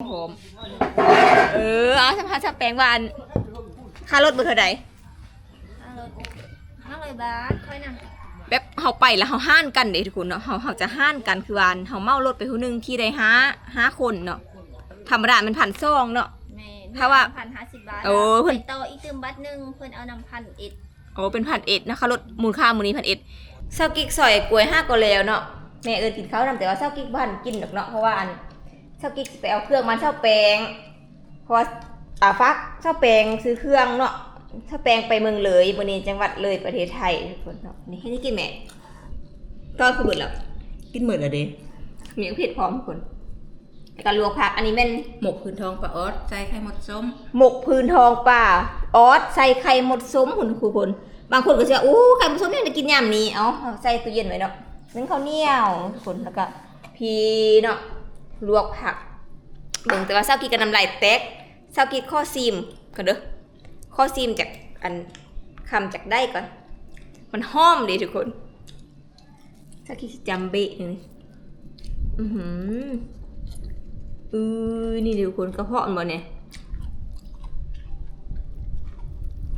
ผมเออเอาสัมภาษณ์ชาวแปลงวาอันค่ารถเบอร์เท่าใดห้าร้อยห้าร้อยบาทค่อยนำแบบเฮาไปแล้วเฮาห้านกันเด้ทุกคนเนาะเฮาเฮาจะห้านกันคือวาอันเฮาเมารถไปผู้หนึงที่ได้ห้าห้าคนเนาะธรรมดามันพันซองเนาะ แม่ถ้าว่าพันห้าสิบบาทโอ้เพิ่เพิ่นนต่ออีกตืมบัตรหนึ่งเพิ่นเอานำพันเอ็ดโอ้เป็นพันเอ็ดนะคะรถมูลค่ามูลนี้พันเอ็ดเศร้ากิ๊กซอยกล้วยห้าก็แล้วเนาะแม่เอิญกินข้าวนำแต่ว่าเศร้ากิ๊กบ้านกินดอกเนาะเพราะว่าอัน เศร้ากิ๊กไปเอาเครื่องมาเศร้าแปลงเพราะว่าอ่าฟักเศร้าแปลงซื้อเครื่องเนาะเศร้าแปลงไปเมืองเลยบริเวณจังหวัดเลยประเทศไทยทุกคนเนาะนี่ให้ได้กินแม่ก็คือเบิดแล้วกินหมดแล้วเด้มีเผ็ดพร้อมทุกคนแล้วก็ลวกผักอันนี้แม่นหมกพื้นทองปลาออสใส่ไข่มดส้ม หมกพื้นทองป่าออสใส่ไข่หมดส้มคุณครูคน บางคนก็จะว่าอู้ไข่หมดส้มเนี่ยจะกินยามนี้ เอาเอาใส่ตู้เย็นไว้เนาะนึ่งข้าวเหนียวทุกคนแล้วก็พีเนาะ ลวกผักเบิ่งแต่ว่าเศร้ากินกับน้ำลายแตกเศร้ากินข้อซีมกันเด้อข้อซีมจากอันคำจากได้ก่อน มันหอมดีทุกคนเศร้ากินจำเบะนี่อือหืออือนี่เดี๋ยวคนกระเพาะมันบ่เนี่ย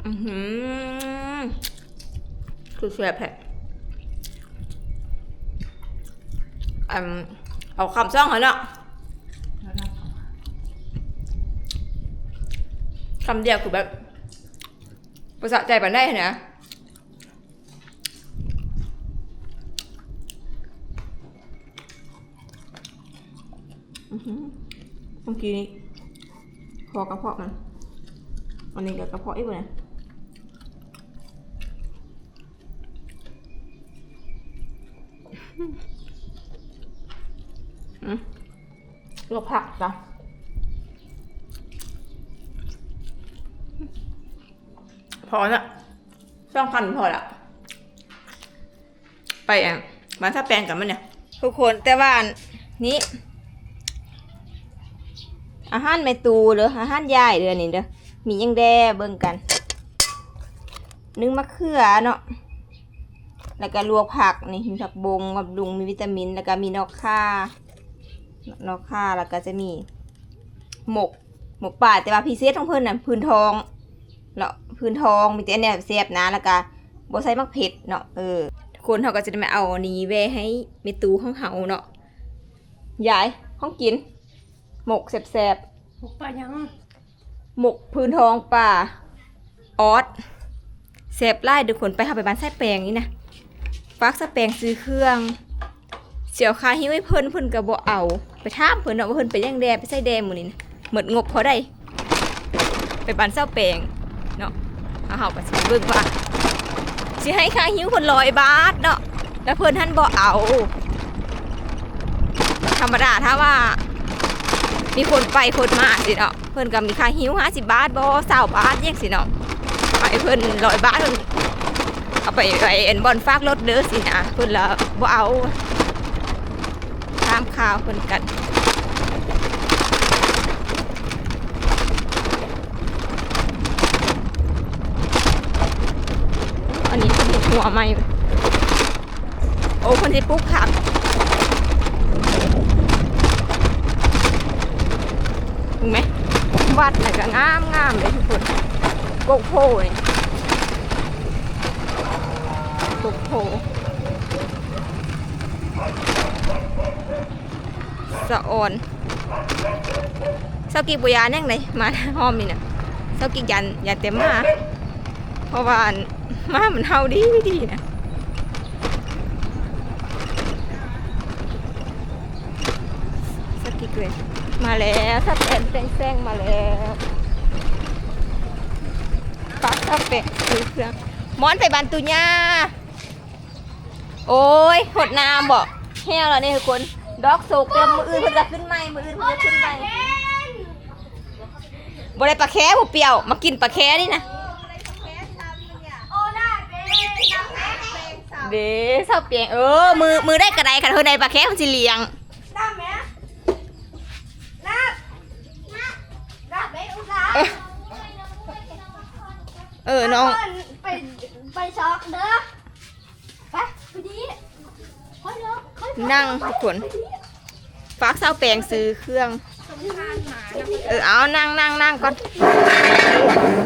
อือหือคือแซ่บแท้อืม เอาคำซ่องเหรอเนาะคำเดียวคือแบบประสะใจปันได้นะเมื่อกี้นี้คอกระเพาะมัน อันนี้ก็กระเพาะอีกเลยอืม ลวกผักจ้ะพอละสองพันพอละไปอะมาถ้าแปลงกันมันเนี่ย ทุกคนแต่ว่าอันนี้ อาหารแม่ตูเด้ออาหารยายเด้อนี่เด้อมียังแดเบิ่งกัน นึ่งมะเขือเนาะแล้วก็ลวกผักนี่มีผักบงบำรุงมีวิตามิน แล้วก็มีนอกค่า นอกค่าแล้วก็จะมีหมกหมกป่าแต่ว่าพิเศษของเพิ่นน่ะพื้นทองเนาะพื้นทองมีแต่อันเนี่ยแซ่บนะแล้วก็บ่ใส่มักเผ็ดเนาะเออทุกคนเขาก็จะได้มาเอาอันนี้แวะให้เมตูของเฮาเนาะยายห้องกิน หมกแซ่บๆหมกปลายังหมกพื้นทองป่าออสเสพไล่ดูคนไปหาไปบ้านไส้แปลงนี่นะฟักสะแปลงซื้อเครื่อง เสียวคาหิ้วให้เพิ่นเพิ่นก็บ่เอา ไปถามเพิ่นเนาะว่าเพิ่นไปย่างแดไปใส่แดหมื้อนี้หมดงบเขาได้ ไปบ้านเศร้าแปลงเนาะเอาเฮาก็สิเบิ่งว่าสิให้ค่าหิ้วเพิ่นร้อยบาทเนาะแล้วเพิ่นท่านบ่เอา ธรรมดาถ้าว่า มีคนไปคนมาสิเนาะเพิ่นก็มีค่าหิวห้าสิบบาทบ่สาวบาทยังสิเนาะไปเพิ่นร้อยบาทเพิ่นเอาไปไปเอ็นบอลฟากรถเด้อสินะเพิ่นละบ่เอา ข่าวเพิ่นกันอันนี้เพิ่นเฮ็ดหัวใหม่โอ้เพิ่ปลูกผักเห็นไหมวัดไหนก็งามงามเลยทุกคนโกกโพนี่โกโพ สะออนเสากีบุยานี่งเลยมาห้อมนี่นะเสากียันยันเต็มมาเพราะว่ามามันเฮาดีดีนะสากีเลยมาแล้วถ้าเป็นแซงมาแล้วปักถ้าเป็ดคือเครื่องมอนไปบันตุญาโอ้ยหดน้ำบอกแห้วแล้วนี่ทุกคน ดอกโศกเต็มมืออื่นเพิ่นจะขึ้นใหม่มืออื่นเพิ่นจะขึ้นใหม่บ่ได้ปลาแค่บ่เปรี้ยว มากินปลาแค่นี่นะโอ้ได้เด้น้ำแข็งเป็นสาวเด้เศร้าเปียงเออ มือมือได้กระไดค่ะเธอในปลาแค่มันสิเลี้ยงน้ำแม่น้ำน้ำน้ำไม่อุตส่าห์เออเออน้องไปไปช็อกเด้อไปไปดีค่อยเด้อค่อย นั่งทุกคนฝากเศร้าแปลงซื้อเครื่อง เออเอานั่งนั่งนั่งก่อน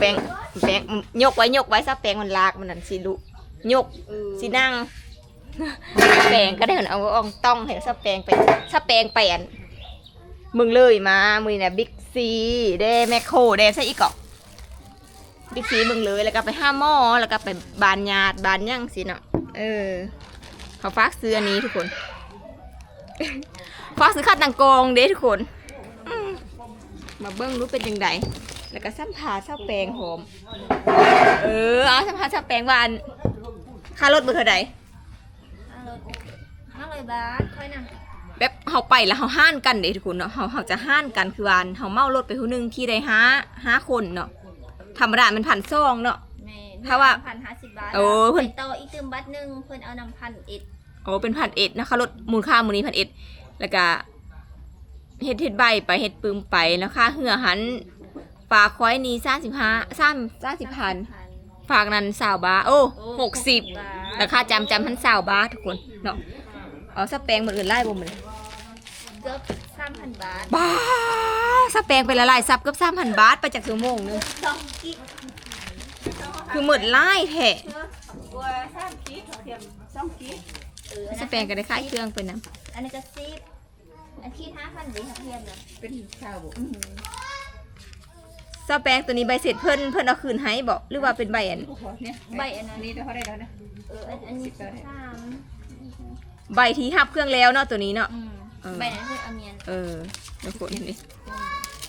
แปลงแปลงยกไว้ยกไว้ซะแปลงมันลากมันนั่นสิลุยกสินั่งแปลงก็ได้เหมือนเอาอองต้องเห็นซะแปลงไปซะแปลงไปอันมึงเลยมามือเนี่ยบิ๊กซีเด้แมคโครเดซะอีกเกาะบิ๊กซีมึงเลยแล้วก็ไปห้าหม้อแล้วก็ไปบานญาติบานยั่งสิเนาะเออเขาฝากซื้ออันนี้ทุกคน ฝากซื้อข้าวตังกองเด้ทุกคนอืมมาเบิ้งรู้เป็นยังไงแล้วก็ซ้ำผาซ้ำแปลงหอม เออเอาซ้ำผาซ้ำแปลงวาอันค่ารถเบอร์เท่าไหร่ห้าร้อยบาทค่อยนะแบบเฮาไปแล้วเฮาห้านกันเด้ทุกคนเนาะเฮาเฮาจะห้านกันคือวาอันเฮาเมารถไปผู้หนึงขี่ได้ห้าห้าคนเนาะธรรมดามันพันซองเนาะแม่ถ้าว่าพันห้าสิบบาทโอ้เพิ่นไปต่ออีกเติมบัตรหนึ่งเพิ่นเอานำพันเอ็ด โอ้เป็นพันเอ็ดนะคะรถมูลค่ามูลนี้พันเอ็ดแล้วก็เฮ็ดเฮ็ดใบไปเฮ็ดปืมไปแล้วค่าเหือหันฝากคอยนี้สามสิบห้าสามสามสิบพันฝากนั้นสาวบาทโอ้หกสิบาทราคาจำจำพันสาวบาททุกคนเนาะเอาสแปงเหมือนอื่นไล่บ่เหมือนเกือบสามพันบาทบ้าสแปงไปละลายซับเกับสามพันบาทไปจากชั่วโมงหนึงสองกิกคือหมดไล่แท้บัว สามกิกเทียมสองกิกเออสแปงก็ได้ค่ายเครื่องไปนะอันนี้ก็สิบอันที่ห้าพันดีค่ะเทียมนะเป็นข้าวบุสแปงตัวนี้ใบเสร็จเพิ่นเพิ่นเอาคืนให้บอกหรือว่าเป็นใบอันเนี่ยใบอันนั้นนี่เท่าได้แล้วนะเอออันอันนี้สามใบที่หับเครื่องแล้วเนาะตัวนี้เนาะอืมเออใบนั้นคืออาเมียนเออทุกคนนี่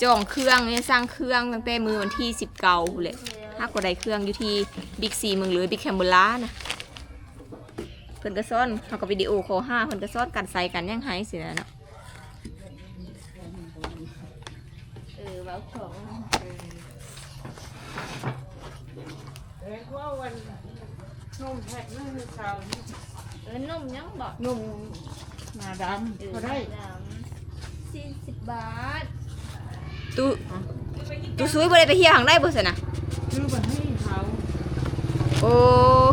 จองเครื่องเนี่ยสร้างเครื่องตั้งแต่มือวันที่สิบเก้าเลยถ้ากว่าใดเครื่องอยู่ที่บิ๊กซีเมืองเลยบิ๊กแคมเบล่านะเพิ่นก็ซ่อนเขากับวิดีโอคอลห้าเพิ่นก็ซ่อนกันใส่กันย่างไห้สินะเนาะเออเว้าของเห็นว่าวันนุ่มแพ็คนั่นคือสาวเออนุ่มยังบอกนุ่มหน้าดำก็ได้สี่สิบบาทตู้ตู้ซุยบ่ได้ไปเที่ยวทางได้บ่สนะซื้อมาให้เขาโอ้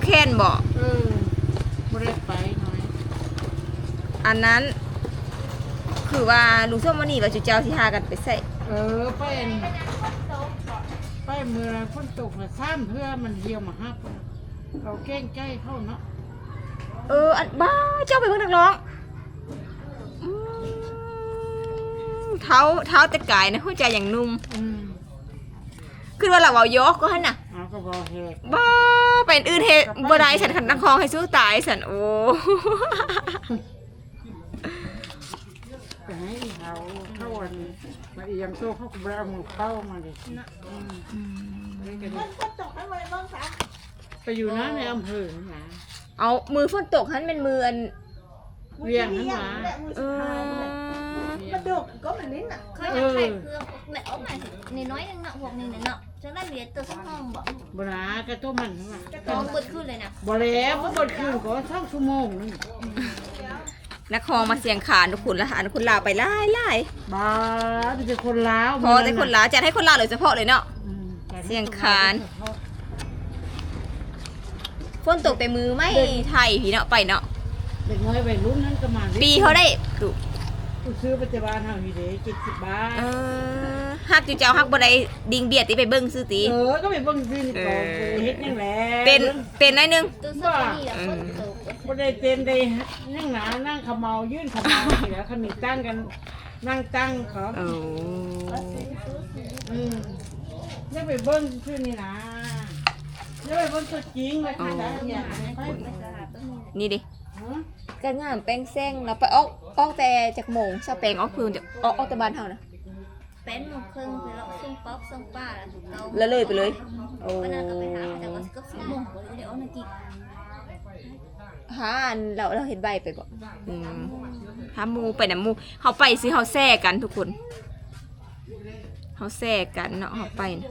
แค่นบ่เออไม่ได้ไปหน่อย อันนั้น คือว่าลุงส้มวันนี้ว่าจุเจ้าสิหากันไปใส่เออไปอันไปเมื่อฝนตกนะซ้ำเพื่อมันเหี่ยวมาฮับเราเก้งใจเข้าเนาะเอออันบ้าเจ้าไปเพิ่งนักร้องอืมเท้าเท้าแต่กายนะหัวใจอย่างนุ่มอืมคือว่าเราเอายกก็หั่นน่ะ เอาก็บอกเหตุบ้าเป็นอื่นเฮ็ดบ่ได้ฉันขันนักคองให้สู้ตายฉันโอ้ ไปให้ เขาเข้าวันมาเอียงโซ่เข้ากับเรามือเข้ามาดิอืมนี่ก็ดีไปอยู่นะในอำเภอนะเอามือฝนตกหันเป็นมืออันเวียงนั่นนะเออมาดูเคยจะขายเครื่องแม่เอาใหม่ในน้อยนึงนาะพวกนี้เนาะจังได้เหรียญตัวสักห้องบอกบรากระตุ้มมันนั่นน่ะกองเปิดขึ้นเลยนะบ่แล้วบ่บดคืนก็สองชั่วโมงนึง นักคองมาเสียงขานทุกคนละหานคนลาวไปไล่ไล่บ้าที่เป็นคนลาวพอแต่คนลาวจัดให้คนลาวเลยเฉพาะเลยเนาะอืมแต่เสียงคานฝนตกแต่มือไม่ไทยพี่เนาะไปเนาะเด็กน้อยวัยรุ่นนั้นก็มาปีเขาได้ดูกูซื้อปัจจุบันเฮาอยู่เด้70บาทเออฮักจูเจ้าฮักบ่ได้ดิ่งเบียดติไปเบิ่งซื้อติเออก็ไปเบิ่งซื้อนี่ก่อนเออเฮ็ดยังแหละเต้นเต้นหน่อยหนึงตั บ่ได้เต้นได้นั่งหนานั่งขมเมายื่นขมเมานี่แหล้วเขามีตั้งกัน นั่งตั้งเขาโอ้อืมอย่าไปเบิ่งซื้อนี่นะอย่าไปเบิ่งตัวจริงเลยค่ะได้อย่างไปนี่ดิฮะก็งามแป้งแซงแล้วไปออกออกแต่จากโมงชาวแปลงออกคือจะออกออกแต่บ้านเฮานะเป็นหมูครึ่งไปแล้วซึ่งป๊อกซึ่งป้าแล้วเราแล้วเลยไปเลยโอ้วันนั้นก็ไปหาแต่ว่าก็สมองเดี๋ยวนาที หาอันเราเราเห็นใบไปบ่อืมหาหมูไปนํหมูเฮาไปสิเฮาแซ่กันทุกคนเฮาแซ่กันเนาะเฮาไปนะ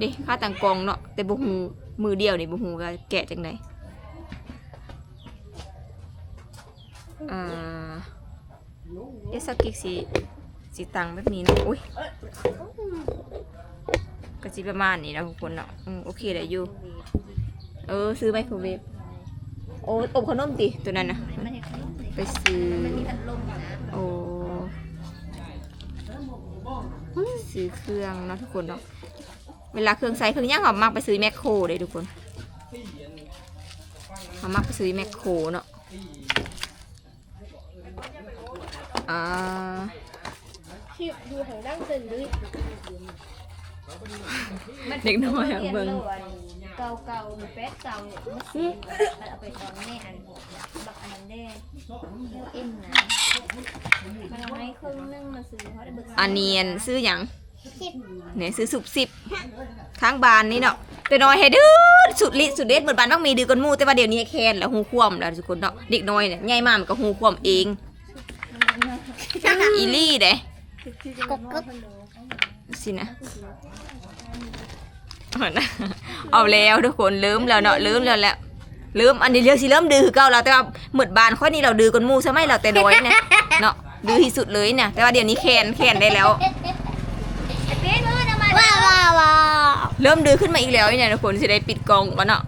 ดิค่าต่างกองเนาะแต่บ่ฮู้มือเดียวนี่บ่ฮู้ว่าแกะจังไดอ่าเอะสักกิกสิสิตังแบบนี้เนาะอุ้ยก็สิประมาณนี้นะทุกคนเนาะอืมโอเคได้อยู่ เออซื้อไมโครเวฟโอ้อบขนมติตัวนั้นนะมันเห็นขนมเลยไปซื้อมันมีพัดลมนะโอ้ซื้อเครื่องเนาะทุกคนเนาะเวลาเครื่องใส่เครื่องย่างเขามักไปซื้อแมคโครเลยทุกคนเขามักไปซื้อแมคโครเนาะอ่าคลิปดูของดั้งเตินด้วย เด็กน้อยอะเบิ่ง เก่าเก่าๆแป๊ดเก่าเนี่ยมันสิมันเอาไปตอนแม่อันบักอันนั้นได้เรียกเอ็มนะมันเอาให้ครึ่งนึงมาซื้อเพราะได้เบิกอันเนียนซื้อหยังสิบเนี่ยซื้อสุบสิบทางบานนี่เนาะแต่น้อยให้ดื้อสุดฤทธิ์สุดเด็ดเหมือนบานต้องมีดื้อกันหมู่แต่ว่าเดี๋ยวนี้แคนแล้วหูคว่ำแล้วทุกคนเนาะเด็กน้อยเนี่ยใหญ่มากมันก็หูคว่ำเองอีลี่เด้ กบกบ สินะเอานะเอาแล้วทุกคนลืมแล้วเนาะลืมแล้วแหละลืมอันนี้เรียกสิเริ่มดื้อเก่าแล้วแต่ว่าเหมือบานข้อนี้เราดื้อกันมู่ใช่ไหมเราแต่น้อยเนี่ยเนาะดื้อที่สุดเลยเนี่ยแต่ว่าเดี๋ยวนี้แคนแคนได้แล้วว้าวว้าวเริ่มดื้อขึ้นมาอีกแล้วเนี่ยทุกคนสิได้ปิดกองก่อนเนาะ